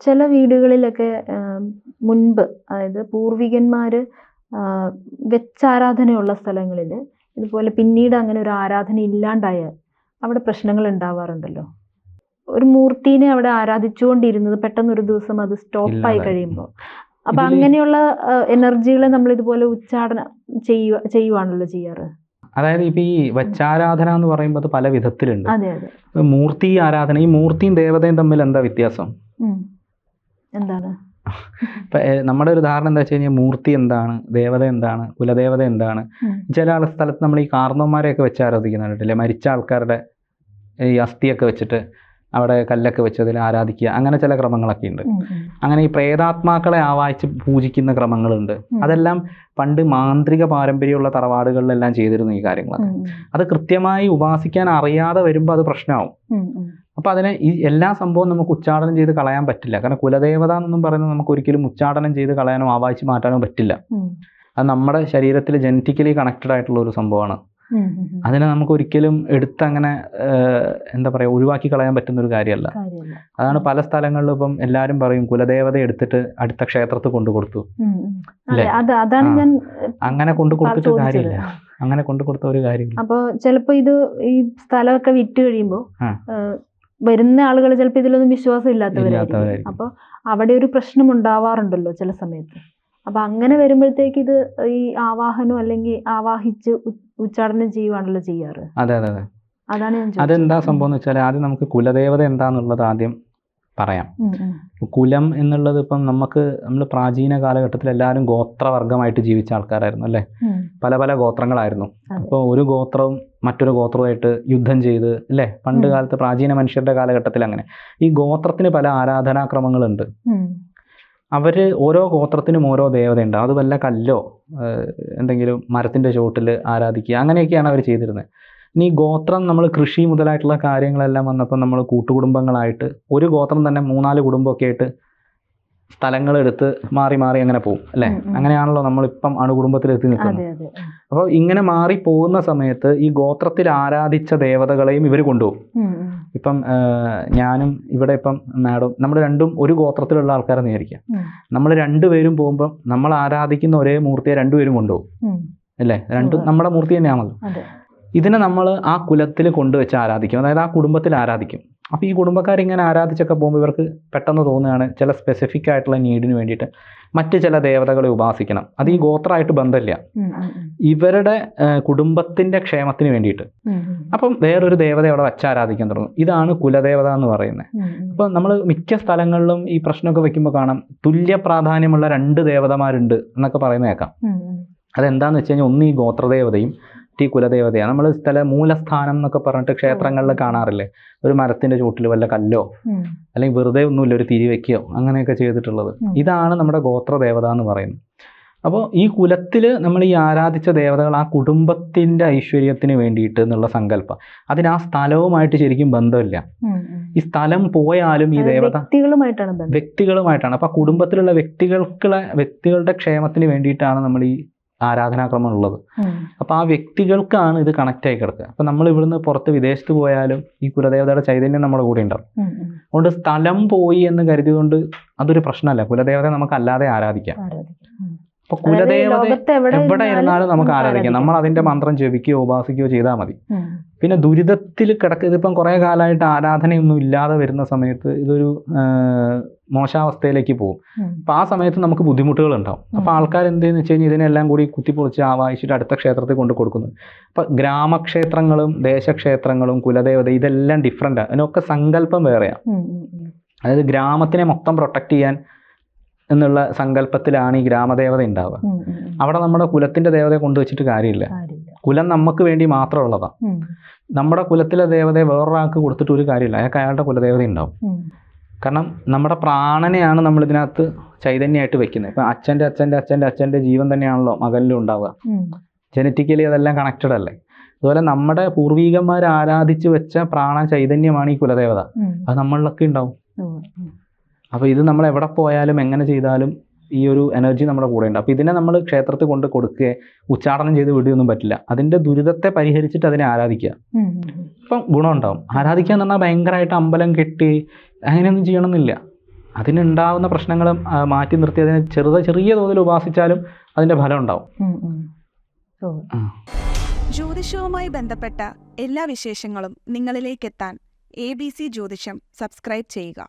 ചില വീടുകളിലൊക്കെ മുൻപ് അതായത് പൂർവികന്മാര് ആ, വെച്ചാരാധനയുള്ള സ്ഥലങ്ങളിൽ ഇതുപോലെ പിന്നീട് അങ്ങനെ ഒരു ആരാധന ഇല്ലാണ്ടായാൽ അവിടെ പ്രശ്നങ്ങൾ ഉണ്ടാവാറുണ്ടല്ലോ. ഒരു മൂർത്തിനെ അവിടെ ആരാധിച്ചുകൊണ്ടിരുന്നത് പെട്ടെന്ന് ഒരു ദിവസം അത് സ്റ്റോപ്പായി കഴിയുമ്പോൾ അപ്പൊ അങ്ങനെയുള്ള എനർജികളെ നമ്മൾ ഇതുപോലെ ഉച്ചാടനം ചെയ്യുക ചെയ്യുവാണല്ലോ ചെയ്യാറ്. അതായത് ഇപ്പൊ ഈ വച്ചാരാധന എന്ന് പറയുമ്പോൾ അത് പല വിധത്തിലുണ്ട്. അതെ അതെ. മൂർത്തി ആരാധന ഈ മൂർത്തിയും ദേവതയും തമ്മിൽ എന്താ വ്യത്യാസം. എന്താണ്? നമ്മുടെ ഒരു ധാരണ എന്താ വെച്ച് കഴിഞ്ഞാൽ മൂർത്തി എന്താണ്? ദേവത എന്താണ്? കുലദേവത എന്താണ്? ചില ആൾ സ്ഥലത്ത് നമ്മൾ ഈ കാർന്നവന്മാരെയൊക്കെ വെച്ച് ആരാധിക്കുന്നുണ്ടല്ലേ മരിച്ച ആൾക്കാരുടെ ഈ അസ്ഥിയൊക്കെ വെച്ചിട്ട് അവിടെ കല്ലൊക്കെ വെച്ച് അതിൽ ആരാധിക്കുക. അങ്ങനെ ചില ക്രമങ്ങളൊക്കെ ഉണ്ട്. അങ്ങനെ ഈ പ്രേതാത്മാക്കളെ ആവാഹിച്ച് പൂജിക്കുന്ന ക്രമങ്ങളുണ്ട്. അതെല്ലാം പണ്ട് മാന്ത്രിക പാരമ്പര്യമുള്ള തറവാടുകളിലെല്ലാം ചെയ്തിരുന്നു ഈ കാര്യങ്ങളൊക്കെ. അത് കൃത്യമായി ഉപാസിക്കാൻ അറിയാതെ വരുമ്പോൾ അത് പ്രശ്നമാവും. അപ്പോൾ അതിനെ ഈ എല്ലാ സംഭവവും നമുക്ക് ഉച്ചാടനം ചെയ്ത് കളയാൻ പറ്റില്ല. കാരണം കുലദേവത എന്നൊന്നും പറയുന്നത് നമുക്ക് ഒരിക്കലും ഉച്ചാടനം ചെയ്ത് കളയാനോ ആവാഹിച്ച് മാറ്റാനോ പറ്റില്ല. അത് നമ്മുടെ ശരീരത്തിൽ ജനറ്റിക്കലി കണക്റ്റഡ് ആയിട്ടുള്ള ഒരു സംഭവമാണ്. അതിനെ നമുക്ക് ഒരിക്കലും എടുത്ത് അങ്ങനെ എന്താ പറയുക ഒഴിവാക്കി കളയാൻ പറ്റുന്ന ഒരു കാര്യമല്ല. അതാണ് പല സ്ഥലങ്ങളിലും ഇപ്പം എല്ലാവരും പറയും കുലദേവത എടുത്തിട്ട് അടുത്ത ക്ഷേത്രത്തിൽ കൊണ്ടു കൊടുത്തു. അങ്ങനെ കൊണ്ടു കൊടുത്തിട്ട് കാര്യമില്ല. അങ്ങനെ കൊണ്ടു കൊടുത്ത ഒരു കാര്യമില്ല. അപ്പൊ ചിലപ്പോ ഇത് ഈ സ്ഥലമൊക്കെ വിറ്റ് കഴിയുമ്പോ ആ. ഏഹ്, വരുന്ന ആളുകൾ ചിലപ്പോൾ ഇതിലൊന്നും വിശ്വാസം ഇല്ലാത്തവരായിരിക്കും. ഇല്ലാത്തവരായിരിക്കും. അപ്പൊ അവിടെ ഒരു പ്രശ്നം ഉണ്ടാവാറുണ്ടല്ലോ ചില സമയത്ത്. അപ്പൊ അങ്ങനെ വരുമ്പോഴത്തേക്ക് ഇത് ഈ ആവാഹനം അല്ലെങ്കിൽ ആവാഹിച്ച് ഉച്ചാടനം ചെയ്യുവാണല്ലോ ചെയ്യാറ്. അതെ അതെ അതെ. അതാണ് ഞാൻ. അതെന്താ സംഭവം എന്ന് വെച്ചാൽ ആദ്യം നമുക്ക് കുലദേവത എന്താന്നുള്ളത് ആദ്യം പറയാം. കുലം എന്നുള്ളത് ഇപ്പം നമുക്ക് നമ്മൾ പ്രാചീന കാലഘട്ടത്തിൽ എല്ലാവരും ഗോത്രവർഗമായിട്ട് ജീവിച്ച ആൾക്കാരായിരുന്നു അല്ലേ? പല പല ഗോത്രങ്ങളായിരുന്നു. അപ്പോൾ ഒരു ഗോത്രവും മറ്റൊരു ഗോത്രമായിട്ട് യുദ്ധം ചെയ്ത് അല്ലേ? പണ്ട് കാലത്ത് പ്രാചീന മനുഷ്യരുടെ കാലഘട്ടത്തിൽ അങ്ങനെ. ഈ ഗോത്രത്തിന് പല ആരാധനാക്രമങ്ങളുണ്ട്. അവർ ഓരോ ഗോത്രത്തിനും ഓരോ ദേവതയുണ്ട്. അത് വല്ല കല്ലോ എന്തെങ്കിലും മരത്തിന്റെ ചുവട്ടിൽ ആരാധിക്കുക അങ്ങനെയൊക്കെയാണ് അവർ ചെയ്തിരുന്നത് ഇനി ഈ ഗോത്രം നമ്മൾ കൃഷി മുതലായിട്ടുള്ള കാര്യങ്ങളെല്ലാം വന്നപ്പോൾ നമ്മൾ കൂട്ടുകുടുംബങ്ങളായിട്ട് ഒരു ഗോത്രം തന്നെ മൂന്നാൽ കുടുംബമൊക്കെ ആയിട്ട് സ്ഥലങ്ങളെടുത്ത് മാറി മാറി അങ്ങനെ പോകും അല്ലേ. അങ്ങനെയാണല്ലോ നമ്മളിപ്പം അണുകുടുംബത്തിൽ എത്തി നിൽക്കുന്നത്. അപ്പോൾ ഇങ്ങനെ മാറി പോകുന്ന സമയത്ത് ഈ ഗോത്രത്തിൽ ആരാധിച്ച ദേവതകളെയും ഇവർ കൊണ്ടുപോകും. ഇപ്പം ഞാനും ഇവിടെ ഇപ്പം മാഡം നമ്മൾ രണ്ടും ഒരു ഗോത്രത്തിലുള്ള ആൾക്കാരെന്ന് വിചാരിക്കാം ഉം. നമ്മൾ രണ്ടുപേരും പോകുമ്പോൾ നമ്മൾ ആരാധിക്കുന്ന ഒരേ മൂർത്തിയെ രണ്ടുപേരും കൊണ്ടുപോകും. അല്ലേ? രണ്ടും നമ്മുടെ മൂർത്തി തന്നെയാണല്ലോ. ഇതിനെ നമ്മൾ ആ കുലത്തിൽ കൊണ്ടുവച്ച് ആരാധിക്കും. അതായത് ആ കുടുംബത്തിൽ ആരാധിക്കും. അപ്പോൾ ഈ കുടുംബക്കാരിങ്ങനെ ആരാധിച്ചൊക്കെ പോകുമ്പോൾ ഇവർക്ക് പെട്ടെന്ന് തോന്നുകയാണ് ചില സ്പെസിഫിക് ആയിട്ടുള്ള നീഡിന് വേണ്ടിയിട്ട് മറ്റ് ചില ദേവതകളെ ഉപാസിക്കണം അത് ഈ ഗോത്രമായിട്ട് ബന്ധമില്ല. ഇവരുടെ കുടുംബത്തിന്റെ ക്ഷേമത്തിന് വേണ്ടിയിട്ട്. അപ്പം വേറൊരു ദേവത അവിടെ വച്ച് ആരാധിക്കാൻ തുടങ്ങും ഇതാണ് കുലദേവത എന്ന് പറയുന്നത് ഉം. നമ്മൾ മിക്ക സ്ഥലങ്ങളിലും ഈ പ്രശ്നമൊക്കെ വെക്കുമ്പോൾ കാണാം തുല്യ പ്രാധാന്യമുള്ള രണ്ട് ദേവതമാരുണ്ട് എന്നൊക്കെ പറയുന്നത് കേൾക്കാം. അതെന്താന്ന് വെച്ച് കഴിഞ്ഞാൽ ഒന്ന് ഈ ഗോത്രദേവതയും ഈ കുലദേവതയാണ്. നമ്മൾ സ്ഥല മൂലസ്ഥാനം എന്നൊക്കെ പറഞ്ഞിട്ട് ക്ഷേത്രങ്ങളിൽ കാണാറില്ലേ? ഒരു മരത്തിന്റെ ചൂട്ടിൽ വല്ല കല്ലോ അല്ലെങ്കിൽ വെറുതെ ഒന്നുമില്ല ഒരു തിരി വെക്കുകയോ അങ്ങനെയൊക്കെ ചെയ്തിട്ടുള്ളത്. ഇതാണ് നമ്മുടെ ഗോത്രദേവത എന്ന് പറയുന്നത്. അപ്പോൾ ഈ കുലത്തിൽ നമ്മൾ ഈ ആരാധിച്ച ദേവതകൾ ആ കുടുംബത്തിന്റെ ഐശ്വര്യത്തിന് വേണ്ടിയിട്ട് എന്നുള്ള സങ്കല്പം. അതിന് ആ സ്ഥലവുമായിട്ട് ശരിക്കും ബന്ധമില്ല. ഈ സ്ഥലം പോയാലും ഈ ദേവത വ്യക്തികളുമായിട്ടാണ് വ്യക്തികളുമായിട്ടാണ്. അപ്പോൾ ആ കുടുംബത്തിലുള്ള വ്യക്തികൾക്കുള്ള വ്യക്തികളുടെ ക്ഷേമത്തിന് വേണ്ടിയിട്ടാണ് നമ്മൾ ഈ ആരാധനാക്രമം ഉള്ളത്. അപ്പോൾ ആ വ്യക്തികൾക്കാണ് ഇത് കണക്റ്റ് ആയി കിടക്കുക. അപ്പോൾ നമ്മൾ ഇവിടുന്ന് പുറത്ത് വിദേശത്ത് പോയാലും ഈ കുലദേവതയുടെ ചൈതന്യം നമ്മുടെ കൂടെ ഉണ്ടാവും. അതുകൊണ്ട് സ്ഥലം പോയി എന്ന് കരുതിയതുകൊണ്ട് അതൊരു പ്രശ്നമല്ല. കുലദേവതയെ നമുക്ക് അല്ലാതെ ആരാധിക്കാം. അപ്പൊ കുലദേവത എവിടെ ഇരുന്നാലും നമുക്ക് ആരാധിക്കാം. നമ്മൾ അതിന്റെ മന്ത്രം ജപിക്കുകയോ ഉപാസിക്കുകയോ ചെയ്താൽ മതി. പിന്നെ ദുരിതത്തിൽ കിടക്ക ഇതിപ്പം കുറേ കാലമായിട്ട് ആരാധനയൊന്നും ഇല്ലാതെ വരുന്ന സമയത്ത് ഇതൊരു മോശാവസ്ഥയിലേക്ക് പോകും. അപ്പം അപ്പോൾ ആ സമയത്ത് നമുക്ക് ബുദ്ധിമുട്ടുകൾ ഉണ്ടാവും അപ്പോൾ ആൾക്കാർ എന്ത് ചെയ്യുന്നു വെച്ച് കഴിഞ്ഞാൽ ഇതിനെല്ലാം കൂടി കുത്തിപ്പൊളിച്ച് ആവാഹിച്ചിട്ട് അടുത്ത ക്ഷേത്രത്തിൽ കൊണ്ട് കൊടുക്കുന്നു. അപ്പോൾ ഗ്രാമക്ഷേത്രങ്ങളും ദേശക്ഷേത്രങ്ങളും കുലദേവത ഇതെല്ലാം ഡിഫറെന്റാണ് അതിനൊക്കെ സങ്കല്പം വേറെയാണ്. അതായത് ഗ്രാമത്തിനെ മൊത്തം പ്രൊട്ടക്റ്റ് ചെയ്യാൻ എന്നുള്ള സങ്കല്പത്തിലാണ് ഈ ഗ്രാമദേവത ഉണ്ടാവുക. അവിടെ നമ്മുടെ കുലത്തിന്റെ ദേവതയെ കൊണ്ടുവച്ചിട്ട് കാര്യമില്ല. കുലം നമുക്ക് വേണ്ടി മാത്രമുള്ളതാണ് നമ്മുടെ കുലത്തിലെ ദേവതയെ വേറൊരാൾക്ക് കൊടുത്തിട്ട് ഒരു കാര്യമില്ല. അയാൾക്ക് അയാളുടെ കുലദേവത ഉണ്ടാവും. കാരണം നമ്മുടെ പ്രാണനെയാണ് നമ്മൾ ഇതിനകത്ത് ചൈതന്യമായിട്ട് വെക്കുന്നത്. ഇപ്പം അച്ഛന്റെ അച്ഛന്റെ അച്ഛന്റെ അച്ഛന്റെ ജീവൻ തന്നെയാണല്ലോ മകനിലും ഉണ്ടാവുക. ജനറ്റിക്കലി അതെല്ലാം കണക്റ്റഡ് അല്ലേ? അതുപോലെ നമ്മുടെ പൂർവികന്മാർ ആരാധിച്ചു വെച്ച പ്രാണ ചൈതന്യമാണ് ഈ കുലദേവത. അത് നമ്മളിലൊക്കെ ഉണ്ടാവും. അപ്പോൾ ഇത് നമ്മൾ എവിടെ പോയാലും എങ്ങനെ ചെയ്താലും ഈ ഒരു എനർജി നമ്മുടെ കൂടെ ഉണ്ട് അപ്പോൾ ഇതിനെ നമ്മൾ ക്ഷേത്രത്തിൽ കൊണ്ട് കൊടുക്കുക ഉച്ചാടനം ചെയ്ത് വിടുകയൊന്നും പറ്റില്ല. അതിന്റെ ദുരിതത്തെ പരിഹരിച്ചിട്ട് അതിനെ ആരാധിക്കുക. അപ്പം ഗുണമുണ്ടാവും. ആരാധിക്കുക എന്ന് പറഞ്ഞാൽ ഭയങ്കരമായിട്ട് അമ്പലം കെട്ടി അങ്ങനെയൊന്നും ചെയ്യണമെന്നില്ല. അതിനുണ്ടാവുന്ന പ്രശ്നങ്ങൾ മാറ്റി നിർത്തി അതിനെ ചെറുത ചെറിയ തോതിൽ ഉപാസിച്ചാലും അതിന്റെ ഫലം ഉണ്ടാവും. ജ്യോതിഷവുമായി ബന്ധപ്പെട്ട എല്ലാ വിശേഷങ്ങളും നിങ്ങളിലേക്കെത്താൻ A B C Jyothisham subscribe ചെയ്യുക.